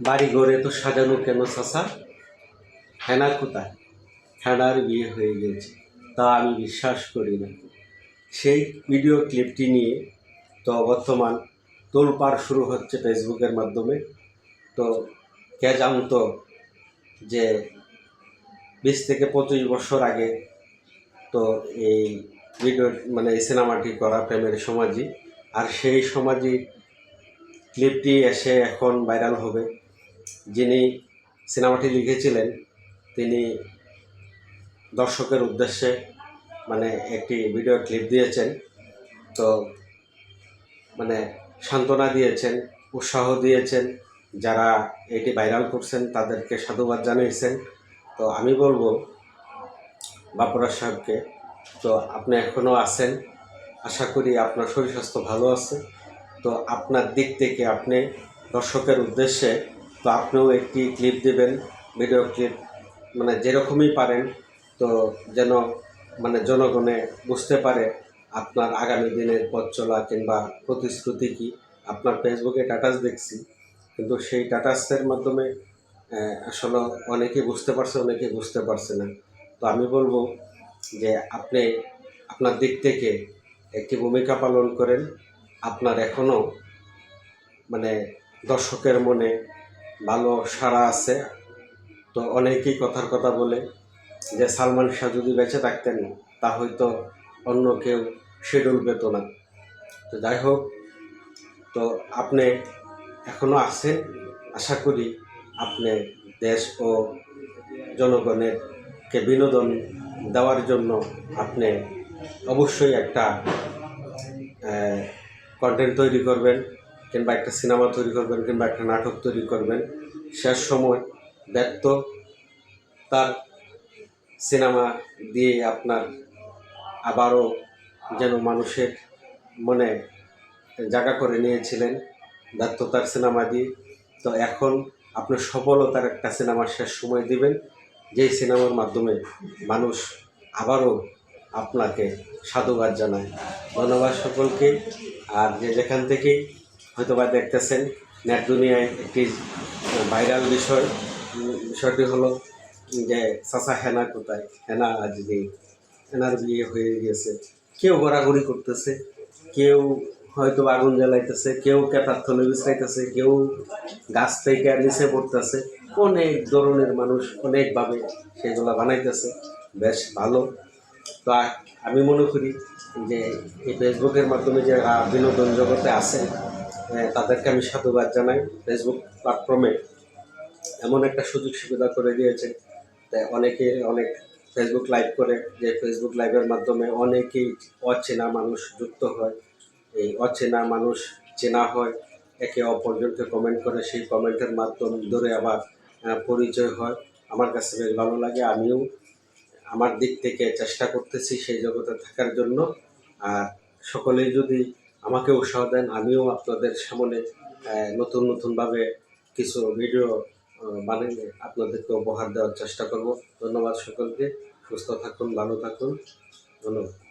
বাড়ি ঘরে তো সাজানো কেন চাষা হেনা কোথায়? হেনার বিয়ে হয়ে গেছে, তা আমি বিশ্বাস করি না। সেই ভিডিও ক্লিপটি নিয়ে তো বর্তমান তোলপাড় শুরু হচ্ছে ফেসবুকের মাধ্যমে। তো কে জানতো যে বিশ থেকে পঁচিশ বছর আগে তো এই ভিডিও মানে এই সিনেমাটি করা প্রেমের সমাজই আর সেই সমাজই ক্লিপটি এসে এখন ভাইরাল হবে। যিনি সিনেমাটি লিখেছিলেন, তিনি দর্শকের উদ্দেশ্যে মানে একটি ভিডিও ক্লিপ দিয়েছেন। তো মানে সান্ত্বনা দিয়েছেন, উৎসাহ দিয়েছেন, যারা এটি ভাইরাল করছেন তাদেরকে সাধুবাদ জানিয়েছেন। তো আমি বলব বাপুরা সাহেবকে, তো আপনি এখনও আছেন, আশা করি আপনার শরীর স্বাস্থ্য ভালো আছে। তো আপনার দিক থেকে আপনি দর্শকের উদ্দেশ্যে তো আপনিও একটি ক্লিপ দেবেন ভিডিও ক্লিপ মানে যেরকমই পারেন, তো যেন মানে জনগণে বুঝতে পারে আপনার আগামী দিনের পথ চলা কিংবা প্রতিশ্রুতি কি। আপনার ফেসবুকে টাটাস দেখছি, কিন্তু সেই টাটাসের মাধ্যমে আসলে অনেকে বুঝতে পারছে অনেকে বুঝতে পারছে না। তো আমি বলব যে আপনি আপনার দিক থেকে একটি ভূমিকা পালন করেন। আপনার এখনও মানে দর্শকের মনে ভালো সাড়া আছে। তো অনেকেই কথার কথা বলে যে, সালমান শাহ যদি বেঁচে থাকতেন, তা হয়তো অন্য কেউ শিডিউল পেত না। তো যাই হোক, তো আপনি এখনও আছেন? আশা করি আপনি দেশ ও জনগণের কে বিনোদন দেওয়ার জন্য আপনি অবশ্যই একটা কন্টেন্ট তৈরি করবেন। কিংবা একটা সিনেমা তৈরি করবেন কিংবা একটা নাটক তৈরি করবেন, শেষ সময় ব্যক্ত তার সিনেমা দিয়ে আপনার আবারও যেন মানুষের মনে জায়গা করে নিয়েছিলেন ব্যর্থতার সিনেমা দিয়ে। তো এখন আপনি সফলতার একটা সিনেমা শেষ সময় দিবেন, যেই সিনেমার মাধ্যমে মানুষ আবারও আপনাকে সাধুবাদ জানায়। ধন্যবাদ সকলকে, আর যে যেখান থেকে হয়তো বা দেখতেছেন নেট দুনিয়ায় একটি ভাইরাল বিষয়। বিষয়টি হলো যে চাচা হেনা কোথায়? হেনা আজ নেই। হেনার বিয়ে হয়ে গেছে। কেউ ঘোরাঘুরি করতেছে কেউ হয়তো আগুন জ্বালাইতেছে কেউ কেতার থলে বিছাইতেছে কেউ গাছ থেকে নিচে পড়তেছে। অনেক ধরনের মানুষ অনেকভাবে সেগুলো বানাইতেছে। বেশ ভালো। তো আমি মনে করি যে এই ফেসবুকের মাধ্যমে যারা বিনোদন জগতে আহ, তাদেরকে আমি সাধুবাদ জানাই। ফেসবুক প্ল্যাটফর্মে এমন একটা সুযোগ সুবিধা করে দিয়েছে তাই অনেকে অনেক ফেসবুক লাইভ করে, যে ফেসবুক লাইভের মাধ্যমে অনেকেই অচেনা মানুষ যুক্ত হয়। এই অচেনা মানুষ চেনা হয়, একে অপরজনকে কমেন্ট করে, সেই কমেন্টের মাধ্যম ধরে আবার পরিচয় হয়। আমার কাছে বেশ ভালো লাগে, আমিও আমার দিক থেকে চেষ্টা করতেছি সেই জগতে থাকার জন্য। আর সকলেই যদি আমাকে উৎসাহ দেন, আমিও আপনাদের সামনে নতুন নতুনভাবে কিছু ভিডিও বানিয়ে আপনাদেরকে উপহার দেওয়ার চেষ্টা করব। ধন্যবাদ সকলকে। সুস্থ থাকুন, ভালো থাকুন। ধন্যবাদ।